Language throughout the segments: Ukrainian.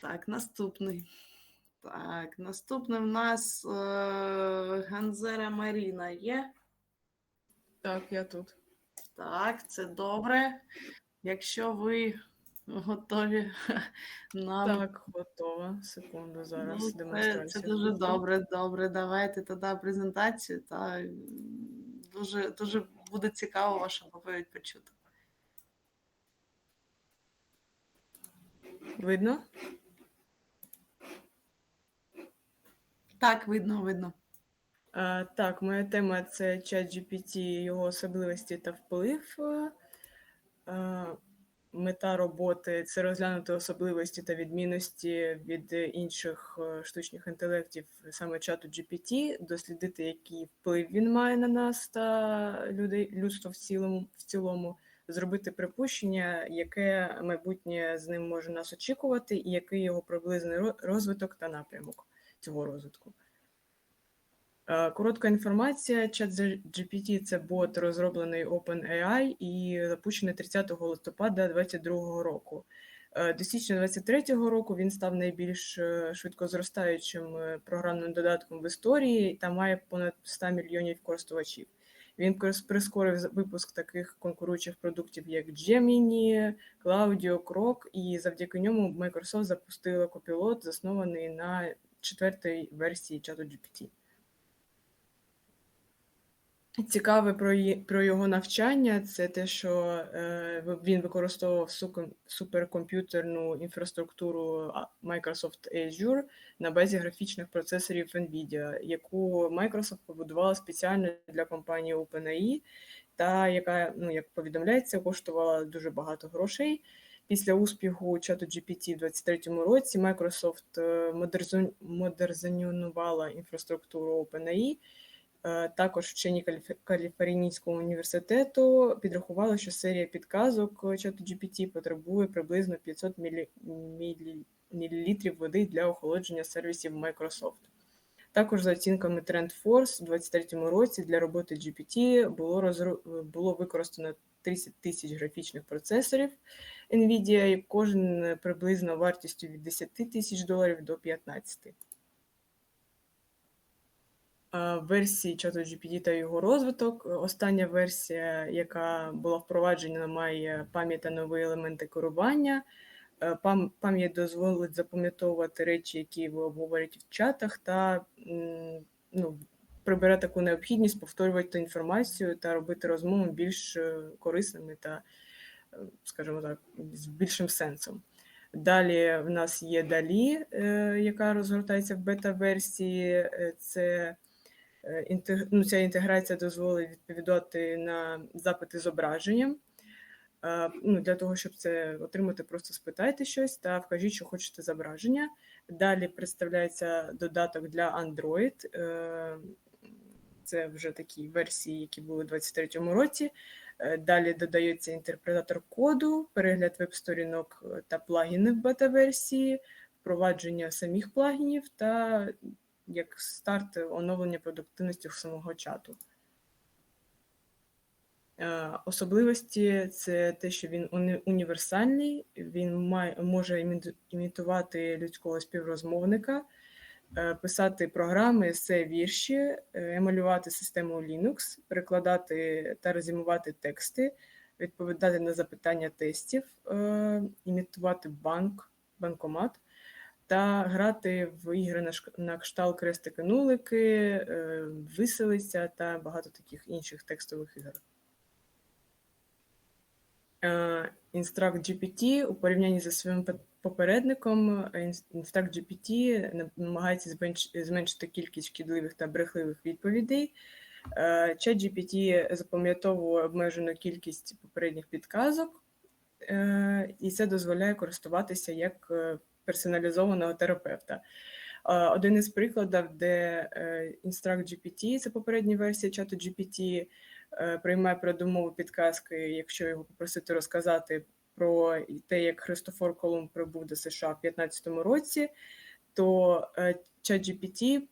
Так, наступний. Так, наступний в нас е, Ганзера Маріна є. Так, я тут. Так, це добре. Якщо ви готові нам. Так, готова. Секунду, зараз Ну, це, демонстрація. це дуже добре, добре. Давайте тоді презентацію. Та дуже, дуже буде цікаво вашу доповідь почути. Видно? Так, видно, видно. А, так, моя тема це ChatGPT, його особливості та вплив. А, мета роботи це розглянути особливості та відмінності від інших е, штучних інтелектів, саме чату GPT, дослідити, який вплив він має на нас та людей, людство в цілому, в цілому, зробити припущення, яке майбутнє з ним може нас очікувати, і який його приблизний розвиток та напрямок цього розвитку. Е, Коротка інформація. Чат GPT – це бот, розроблений OpenAI і запущений 30 листопада 2022 року. Е, До січня 2023 року він став найбільш е, швидкозростаючим е, програмним додатком в історії та має понад 100 мільйонів користувачів. Він прискорив випуск таких конкуруючих продуктів, як Gemini, Claudio, Grok, і завдяки ньому Microsoft запустила Copilot, заснований на четвертій версії чату GPT. Цікаве про, про його навчання це те, що е, він використовував суперкомп'ютерну інфраструктуру Microsoft Azure на базі графічних процесорів NVIDIA, яку Microsoft побудувала спеціально для компанії OpenAI, та яка, ну, як повідомляється, коштувала дуже багато грошей. Після успіху чату GPT в 2023 році Microsoft е, модернізувала інфраструктуру OpenAI, Е, Також вчені Каліф- Каліфорнійського університету підрахували, що серія підказок чату GPT потребує приблизно 500 мілі... мілі... мілілітрів води для охолодження сервісів Microsoft. Також за оцінками TrendForce, у 2023 році для роботи GPT було, розру... було використано 30 тисяч графічних процесорів NVIDIA, і кожен приблизно вартістю від 10 тисяч доларів до 15. Е, версії чату GPT та його розвиток. Остання версія, яка була впроваджена, має пам'ять та нові елементи керування. Е, Пам'ять дозволить запам'ятовувати речі, які ви обговорюєте в чатах, та ну, прибере таку необхідність повторювати інформацію та робити розмови більш е, корисними та, е, скажімо так, з більшим сенсом. Далі в нас є Далі, е, яка розгортається в бета-версії. Це ну, ця інтеграція дозволить відповідати на запити зображенням. Ну, для того, щоб це отримати, просто спитайте щось та вкажіть, що хочете зображення. Далі представляється додаток для Android. Це вже такі версії, які були у 2023 році. Е, Далі додається інтерпретатор коду, перегляд веб-сторінок е, та плагінів в бета-версії, впровадження самих плагінів та як старт оновлення продуктивності самого чату. Е, Особливості це те, що він універсальний, він має, може імітувати людського співрозмовника, писати програми, есе, вірші, е, емалювати систему Linux, перекладати та резюмувати тексти, відповідати на запитання тестів, е, імітувати банк, банкомат та грати в ігри на, кшталт крестики-нулики, е, виселиця та багато таких інших текстових ігор. Е, Instruct GPT у порівнянні зі своїм попередником е, GPT намагається зменшити кількість шкідливих та брехливих відповідей. Е, ChatGPT запам'ятовує обмежену кількість попередніх підказок, е, і це дозволяє користуватися як е, персоналізованого терапевта. Е, Один із прикладів, де е, Instruct GPT, це попередня версія чату GPT, е, приймає передумови підказки, якщо його попросити розказати про те, як Христофор Колумб прибув до США в 15-му році, то е, ChatGPT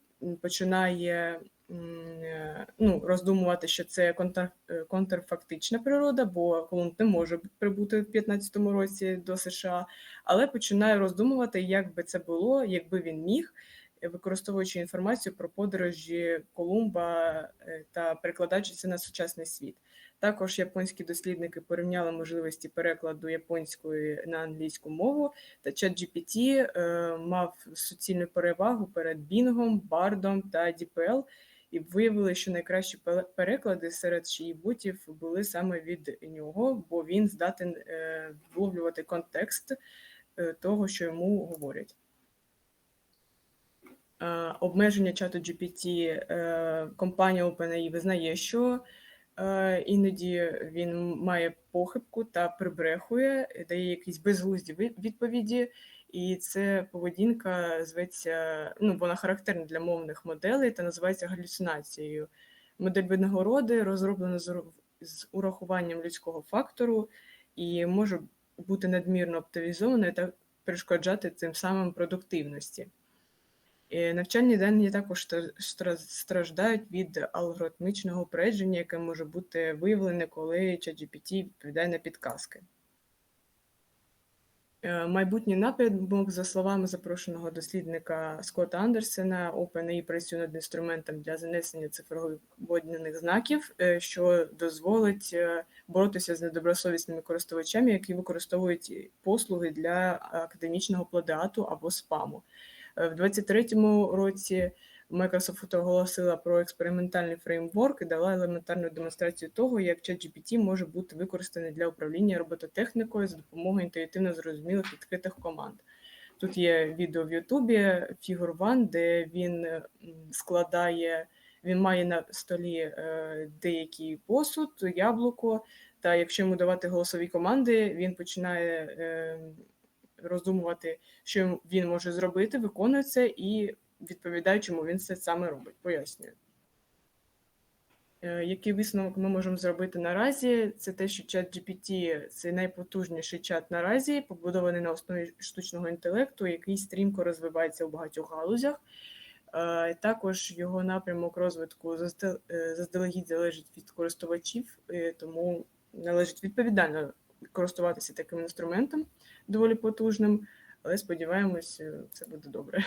починає е, ну, роздумувати, що це контр, е, контрфактична природа, бо Колумб не може прибути в 15-му році до США, але починає роздумувати, як би це було, якби він міг, використовуючи інформацію про подорожі Колумба та перекладаючи це на сучасний світ. Також японські дослідники порівняли можливості перекладу японської на англійську мову, та ChatGPT е, мав суцільну перевагу перед Bing, Бардом та DeepL, і виявили, що найкращі переклади серед шиїбутів були саме від нього, бо він здатен е, вловлювати контекст е, того, що йому говорять. Обмеження чату GPT компанія OpenAI визнає, що іноді він має похибку та прибрехує, дає якісь безглузді відповіді, і це поведінка зветься, ну вона характерна для мовних моделей та називається галюцинацією. Модель винагороди розроблена з урахуванням людського фактору і може бути надмірно оптимізованою та перешкоджати цим самим продуктивності. Навчальні дані також страждають від алгоритмічного упередження, яке може бути виявлене, коли ChatGPT відповідає на підказки. Е, Майбутній напрямок, за словами запрошеного дослідника Скотта Андерсена, OpenAI працює над інструментом для занесення цифрових знаків, е, що дозволить е, боротися з недобросовісними користувачами, які використовують послуги для академічного плагіату або спаму. Е, В 2023 році Microsoft оголосила про експериментальний фреймворк і дала елементарну демонстрацію того, як ChatGPT може бути використаний для управління робототехнікою за допомогою інтуїтивно зрозумілих відкритих команд. Тут є відео в Ютубі Figure One, де він складає, він має на столі е, деякий посуд, яблуко, та якщо йому давати голосові команди, він починає е, роздумувати, що він може зробити, виконує це і відповідає, чому він це саме робить. Пояснюю. Е, Який висновок ми можемо зробити наразі? Це те, що чат GPT – це найпотужніший чат наразі, побудований на основі штучного інтелекту, який стрімко розвивається у багатьох галузях. Е, Також його напрямок розвитку е, заздалегідь залежить від користувачів, тому належить відповідально користуватися таким інструментом, доволі потужним, але сподіваємось, е, все буде добре.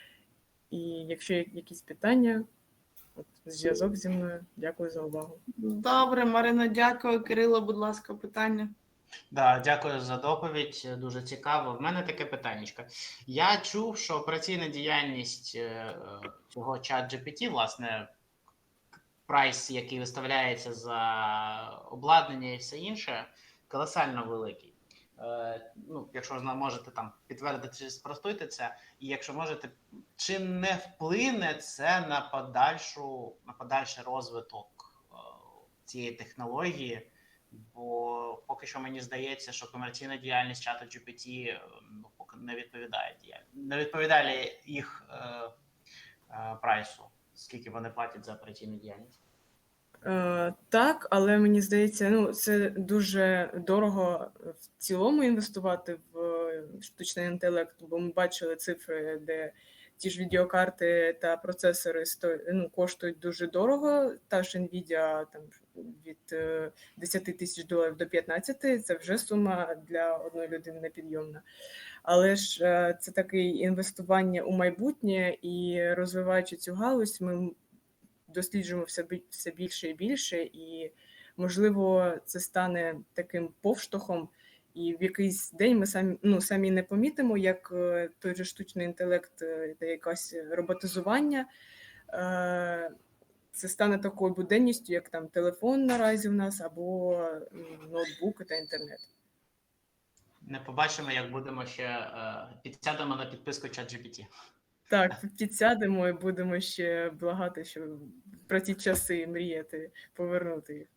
І якщо є якісь питання, от, зв'язок зі мною. Дякую за увагу. Добре, Марина, дякую. Кирило, будь ласка, питання. Да, дякую за доповідь. Дуже цікаво. В мене таке питаннячко. Я чув, що операційна діяльність е, е, цього чат GPT, власне, прайс, який виставляється за обладнання і все інше, колосально великий. Е, ну, якщо можете там підтвердити чи спростуйте це, і якщо можете, чи не вплине це на подальшу на подальший розвиток е, цієї технології? Бо поки що мені здається, що комерційна діяльність чату GPT е, ну, поки не відповідає діяль... не відповідає їх е, е, прайсу, скільки вони платять за операційну діяльність. Е, так, але мені здається, ну це дуже дорого в цілому інвестувати в е, штучний інтелект, бо ми бачили цифри, де ті ж відеокарти та процесори сто... ну, коштують дуже дорого. Та ж Nvidia там від е, 10 тисяч доларів до 15 це вже сума для одної людини непідйомна. Але ж е, це таке інвестування у майбутнє і розвиваючи цю галузь, ми досліджуємо все, більше і більше, і можливо це стане таким повштовхом, і в якийсь день ми самі ну самі не помітимо, як е, той же штучний інтелект е, та якесь роботизування. е, Це стане такою буденністю, як там телефон наразі в нас, або м, ноутбуки та інтернет. Не побачимо, як будемо ще е, підсядемо на підписку чат GPT. Так, підсядемо і будемо ще благати, що про ті часи мріяти, повернути їх.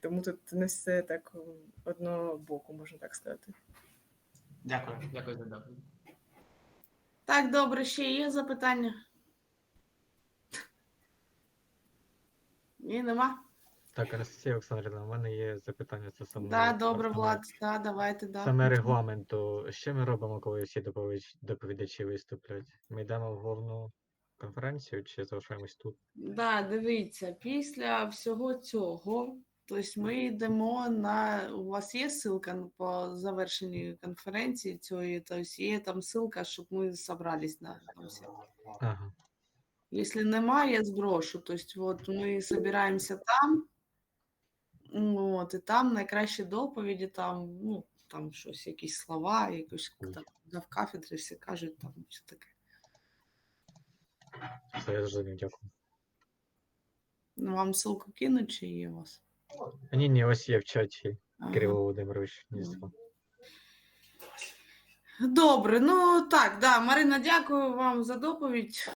Тому тут не все так одного боку, можна так сказати. Дякую, дякую за доповідь. Так, добре, ще є запитання? Ні, нема? Так, Анастасія Олександрівна, у мене є запитання стосовно Да, добре, Влад, да, давайте, да. Саме регламенту. Що ми робимо, коли всі доповідач- доповідачі виступлять? Ми йдемо в головну конференцію чи залишаємось тут? Да, дивіться, після всього цього, тобто ми йдемо на. У вас є ссылка по завершенні конференції цієї, тобто є там ссылка, щоб ми зібрались на там всі. Ага. Если немає, я зброшу. Тобто, от ми збираємося там, ну, от, і там найкращі доповіді, там, ну, там щось, якісь слова, якось там в кафедрі всі кажуть, там все таке. Все, я зрозумів, дякую. Ну, вам ссылку кинуть, чи є у вас? Ні, ні, ось є в чаті Ага. Кирило Володимирович. Дійсно. Добре, ну так, да, Марина, дякую вам за доповідь.